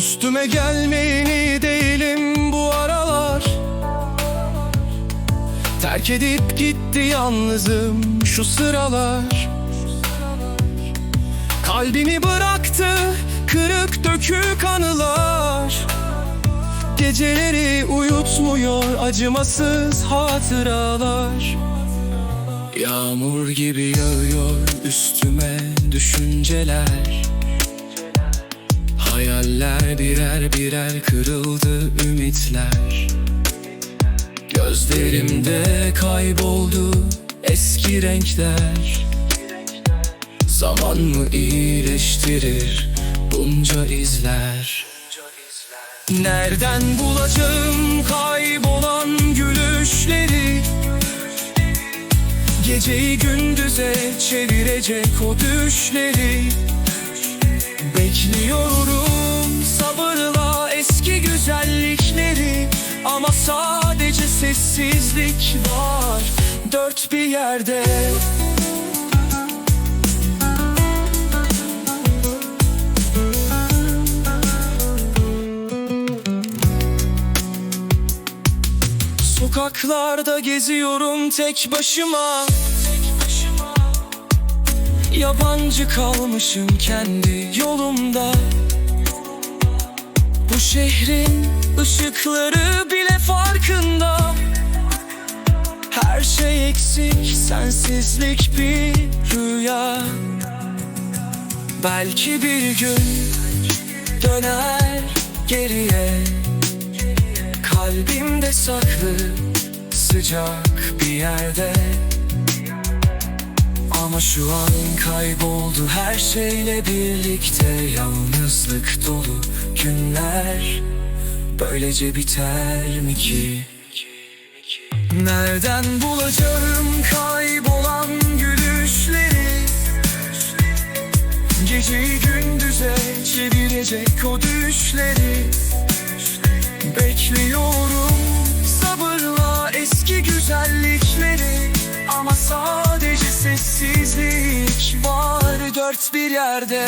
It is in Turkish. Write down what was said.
Üstüme gelmeyeni değilim bu aralar. Terk edip gitti yalnızım şu sıralar. Kalbimi bıraktı kırık dökük anılar. Geceleri uyutmuyor acımasız hatıralar. Yağmur gibi yağıyor üstüme düşünceler Hayaller birer birer kırıldı ümitler. Gözlerimde kayboldu eski renkler. Zaman mı iyileştirir bunca izler? Nereden bulacağım kaybolan gülüşleri? Geceyi gündüze çevirecek o düşleri. Bekliyorum sadece sessizlik var dört bir yerde. Sokaklarda geziyorum tek başıma. Yabancı kalmışım kendi yolumda. Bu şehrin ışıkları farkında. Her şey eksik, sensizlik bir rüya. Belki bir gün döner geriye. Kalbimde saklı sıcak bir yerde. Ama şu an kayboldu her şeyle birlikte Yalnızlık dolu günler Böylece biter mi ki? Nereden bulacağım kaybolan gülüşleri? Geceyi gündüze çevirecek o düşleri. Bekliyorum sabırla eski güzellikleri. Ama sadece sessizlik var dört bir yerde